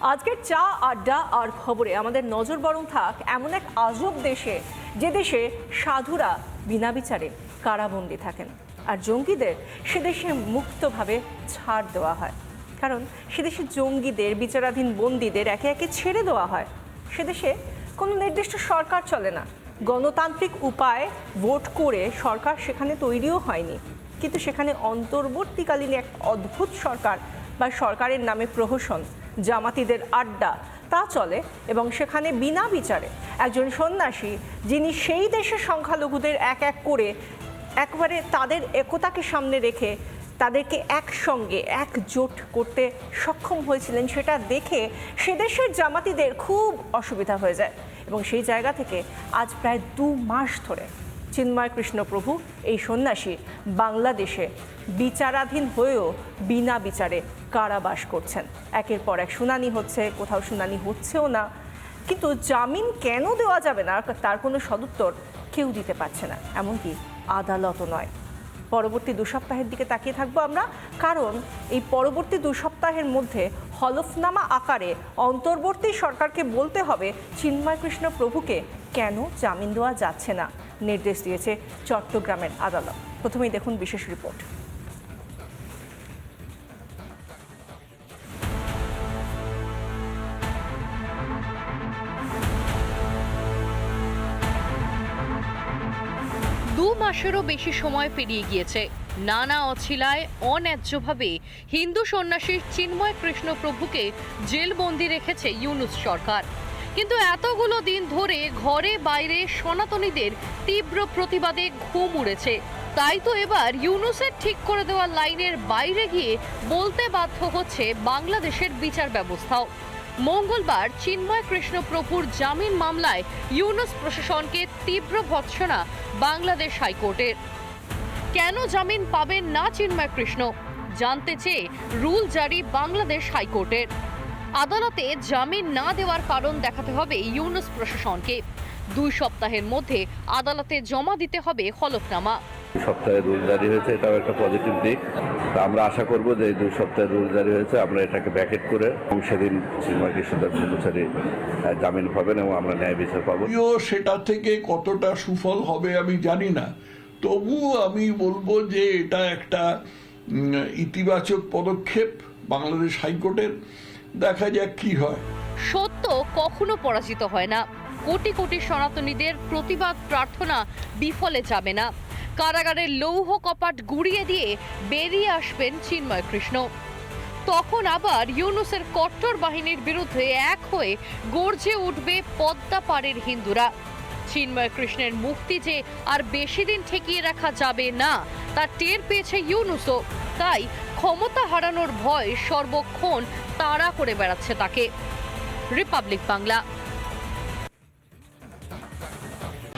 আজকের চা, আড্ডা আর খবরে আমাদের নজর বরং থাক এমন এক আজব দেশে, যে দেশে সাধুরা বিনা বিচারে কারাবন্দী থাকেন। আর জঙ্গিদের সে দেশে মুক্তভাবে ছাড় দেওয়া হয়। কারণ সে দেশে জঙ্গিদের, বিচারাধীন বন্দীদের একে একে ছেড়ে দেওয়া হয়। সে দেশে কোনো নির্দিষ্ট সরকার চলে না। গণতান্ত্রিক উপায় ভোট করে সরকার সেখানে তৈরিও হয়নি। কিন্তু সেখানে অন্তর্বর্তীকালীন এক অদ্ভুত সরকার বা সরকারের নামে প্রহসন জামাতিদের আড্ডা। তা চলে এবং সেখানে বিনা বিচারে একজন সন্ন্যাসী যিনি সেই দেশের সংখ্যালঘুদের এক এক করে একবারে তাদের একতাকে সামনে রেখে তাদেরকে একসঙ্গে একজোট করতে সক্ষম হয়েছিলেন, সেটা দেখে সে দেশের জামাতিদের খুব অসুবিধা হয়ে যায় এবং সেই জায়গা থেকে আজ প্রায় দু মাস ধরে চিন্ময় কৃষ্ণ প্রভু এই সন্ন্যাসী বাংলাদেশে বিচারাধীন হয়েও বিনা বিচারে কারাবাস করছেন। একের পর এক শুনানি হচ্ছে, কোথাও শুনানি হচ্ছেও না। কিন্তু জামিন কেন দেওয়া যাবে না? তার কোনো সদুত্তর কেউ দিতে পারছে না। এমনকি আদালতও নয়। পরবর্তী দু সপ্তাহের দিকে তাকিয়ে থাকব আমরা। কারণ এই পরবর্তী দু সপ্তাহের মধ্যে হলফনামা আকারে অন্তর্বর্তী সরকারকে বলতে হবে চিন্ময় কৃষ্ণ প্রভুকে কেন জামিন দেওয়া যাচ্ছে না? নির্দেশ দিয়েছে চট্টগ্রামের আদালত। প্রথমেই দেখুন বিশেষ রিপোর্ট। দু মাসেরও বেশি সময় পেরিয়ে গিয়েছে। নানা অছিলায়, অন্যায্যভাবে হিন্দু সন্ন্যাসী চিন্ময় কৃষ্ণ প্রভুকে জেলবন্দি রেখেছে ইউনুস সরকার। কিন্তু এতগুলো দিন ধরে ঘরে বাইরে সনাতনীদের তীব্র প্রতিবাদে ঘুম উড়েছে। তাই তো এবার ইউনুসের ঠিক করে দেওয়া লাইনের বাইরে গিয়ে বলতে বাধ্য হচ্ছে বাংলাদেশের বিচার ব্যবস্থাও। মঙ্গলবার চিন্ময় কৃষ্ণ প্রভুর জামিন মামলায় ইউনুস প্রশাসনকে তীব্র ভৎসনা বাংলাদেশ হাইকোর্টের। কেন জামিন পাবেন না চিন্ময় কৃষ্ণ? জানতে চেয়ে রুল জারি বাংলাদেশ হাইকোর্টের। আদালতে জামিন না দেওয়ার কারণ দেখাতে হবে ইউনুস প্রশাসনকে। দুই সপ্তাহের মধ্যে আদালতে জমা দিতে হবে হলফনামা। সপ্তাহে রুল জারি হয়েছে এটাও একটা পজিটিভ দিক। তা আমরা আশা করব যে এই দুই সপ্তাহে রুল জারি হয়েছে আমরা এটাকে ব্যাকেট করে এবং সেদিন চিন্ময় কৃষ্ণদাস ব্রহ্মচারী জামিন পাবেন এবং আমরা ন্যায় বিচার পাবো। সেটা থেকে কতটা সুফল হবে আমি জানি না। তবুও আমি বলব যে এটা একটা ইতিবাচক পদক্ষেপ বাংলাদেশ হাইকোর্টের। দেখা যাক কি হয়। সত্য কখনো পরাজিত হয় না। কোটি কোটি সনাতনীদের প্রতিবাদ প্রার্থনা বিফলে যাবে না। কারাগারের লৌহ কপাট গুড়িয়ে দিয়ে বেরিয়ে আসবেন চিন্ময় কৃষ্ণ। তখন আবার ইউনুসের কট্টর বাহিনীর বিরুদ্ধে এক হয়ে গর্জে উঠবে পদ্মা পাড়ের হিন্দুরা। চিন্ময় কৃষ্ণের মুক্তি যে আর বেশি দিন ঠেকিয়ে রাখা যাবে না, তা টের পেয়েছে ইউনুসও। তাই ক্ষমতা হারানোর ভয় সর্বক্ষণ তাড়া করে বেড়াচ্ছে তাকে। রিপাবলিক বাংলা।